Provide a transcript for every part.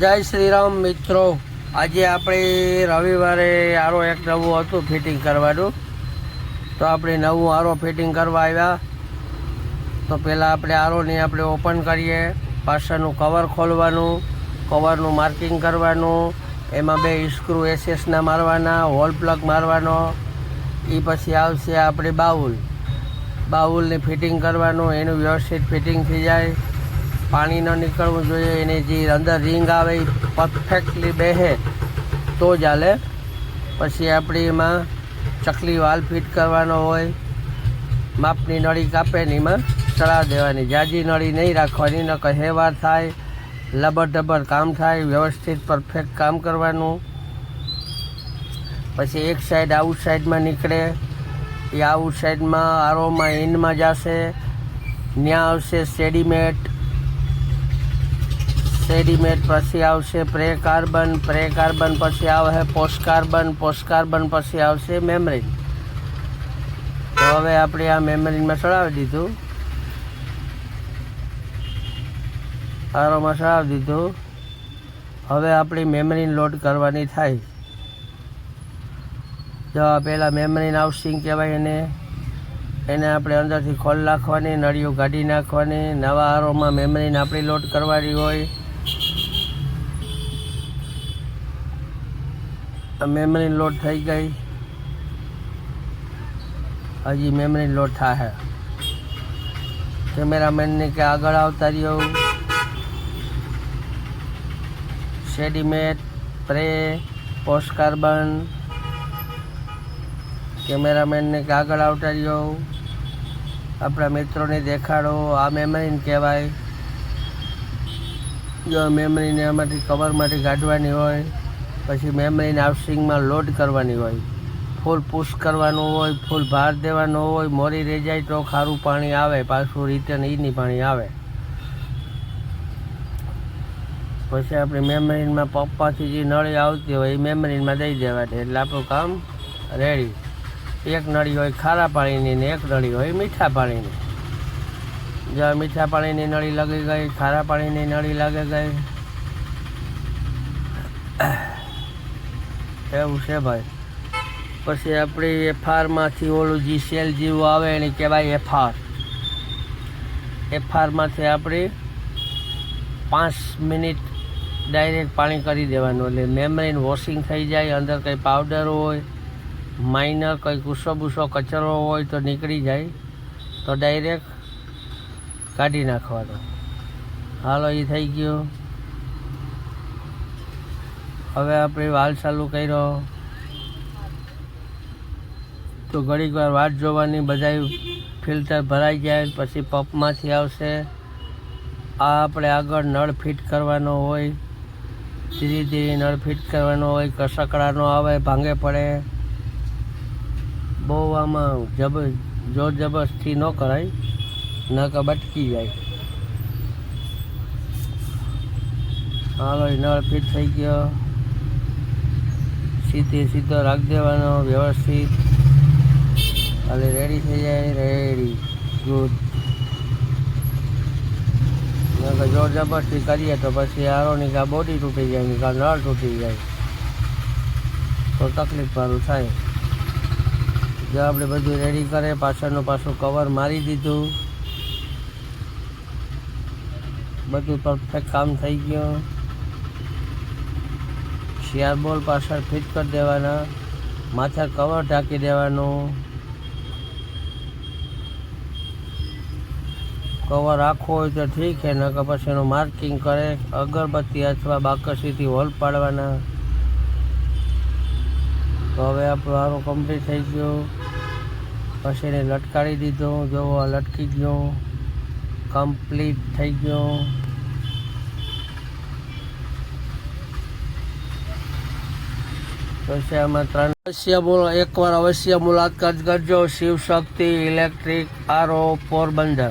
જય શ્રી રામ મિત્રો. આજે આપણે રવિવારે આરો એક નવું હતું ફિટિંગ કરવાનું. તો આપણે નવું આરો ફિટિંગ કરવા આવ્યા. તો પહેલાં આપણે આરોની આપણે ઓપન કરીએ. પાછળનું કવર ખોલવાનું કવરનું માર્કિંગ કરવાનું. એમાં બે ઇસ્ક્રુ એસએસના મારવાના હોલ પ્લગ મારવાનો. એ પછી આવશે આપણે બાઉલ. બાઉલની ફિટિંગ કરવાનું, એનું વ્યવસ્થિત ફિટિંગ થઈ જાય. પાણી ન નીકળવું જોઈએ, એની જે અંદર રિંગ આવે એ પરફેક્ટલી બેસે તો જ હાલે. પછી આપણે એમાં ચકલી વાલ ફિટ કરવાનો હોય, માપની નળી કાપે ને એમાં ચડાવી દેવાની. જાજી નળી નહીં રાખવાની, ન હેવાર થાય લબર ડબર કામ થાય, વ્યવસ્થિત પરફેક્ટ કામ કરવાનું. પછી એક સાઈડ આઉટ સાઈડમાં નીકળે, એ આઉટ સાઈડમાં આરોમાં ઇનમાં જશે. ત્યાં આવશે સેડીમેટ સેડીમેટ પછી આવશે પ્રે કાર્બન પ્રે કાર્બન પછી આવશે પોસ્ટ કાર્બન પોસ્ટ કાર્બન પછી આવશે મેમરીન તો હવે આપણે આ મેમરીનમાં ચડાવી દીધું. આરોમાં ચડાવી દીધું. હવે આપણી મેમરીન લોડ કરવાની થાય. જો પહેલાં મેમરીન હાઉસિંગ કહેવાય એને. એને આપણે અંદરથી ખોલ નાખવાની નળીઓ કાઢી નાખવાની. નવા આરોમાં મેમરીને આપણી લોડ કરવાની હોય. મેમરી લોડ થઈ ગઈ. હજી મેમરી લોડ થાય કેમેરામેનને કે આગળ આવતા રહ્યો. સેડીમેટ પ્રે પોસ્ટ કાર્બન કેમેરામેનને કે આગળ આવતા રહ્યો. આપણા મિત્રોને દેખાડો, આ મેમરીને કહેવાય. જો મેમરીને આમાંથી કવરમાંથી કાઢવાની હોય પછી મેમરી હાઉસિંગમાં લોડ કરવાની હોય. ફૂલ પુશ કરવાનું હોય ફૂલ ભાર દેવાનો હોય, મોરી રહી જાય તો ખારું પાણી આવે, પાછું રિટર્ન ઈની પાણી આવે. પછી આપણે મેમરીનમાં પપ્પાથી જે નળી આવતી હોય, એ મેમરીનમાં દઈ દેવાની. એટલે આપણું કામ રેડી એક નળી હોય ખારા પાણીની ને એક નળી હોય મીઠા પાણીની. જ્યાં મીઠા પાણીની નળી લાગી ગઈ, ખારા પાણીની નળી લાગી ગઈ એવું છે ભાઈ. પછી આપણી એફઆરમાંથી ઓલું જી સેલ જેવું આવે એને કહેવાય એફઆર એફઆરમાંથી આપણે પાંચ મિનિટ ડાયરેક્ટ પાણી કરી દેવાનું. એટલે મેમરીન વોશિંગ થઈ જાય, અંદર કંઈ પાવડર હોય માઇનર કંઈ ગુસ્સો બુસ્સો કચરો હોય તો નીકળી જાય, તો ડાયરેક્ટ કાઢી નાખવાનો. હાલો એ થઈ ગયું. હવે આપણે વાલ ચાલુ કર્યો. તો ઘડીક વાર વાટ જોવાની બધા ફિલ્ટર ભરાઈ જાય પછી પંપમાંથી આવશે. આ આપણે આગળ નળ ફિટ કરવાનો હોય, ધીરે ધીરે નળ ફિટ કરવાનો હોય, કસકડાનો આવે, ભાંગે પડે. બહુ આમાં જબ, જોર જબરસ્તી ન કરાય, ન કે બટકી જાય. એ નળ ફિટ થઈ ગયો. સીધે સીધો રાખી દેવાનો, વ્યવસ્થિત. હાલે રેડી થઈ જાય રેડી ગુડ જોર જબરથી કરીએ તો પછી આરોની કાં બોડી તૂટી જાય કાં નળ તૂટી જાય. તો તકલીફ મારું થાય. જો આપણે બધું રેડી કરે, પાછળનું પાછું કવર મારી દીધું. બધું પરફેક્ટ કામ થઈ ગયું. શિયાર બોલ પાછળ ફિટ કરી દેવાના, માથા કવર ઢાંકી દેવાનું. કવર આખો હોય તો ઠીક છે, નકર પછી એનું માર્કિંગ કરે, અગરબત્તી અથવા બાકસીથી હોલ પાડવાના. તો હવે આપણું સારું કમ્પ્લીટ થઈ ગયું. પછી એને લટકાડી દીધું જો આ લટકી ગયું. કમ્પ્લીટ થઈ ગયું. આમાં ત્રણ અવશ્ય એકવાર અવશ્ય મુલાકાત કરજો. Shiv Shakti electric RO Porbandar.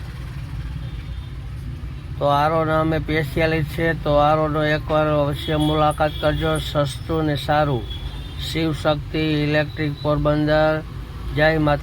તો આરોનો અમે સ્પેશિયાલિસ્ટ છે, તો આરોનો એકવાર અવશ્ય મુલાકાત કરજો. સસ્તું ને સારું. શિવ શક્તિ ઇલેક્ટ્રિક પોરબંદર. જય માતા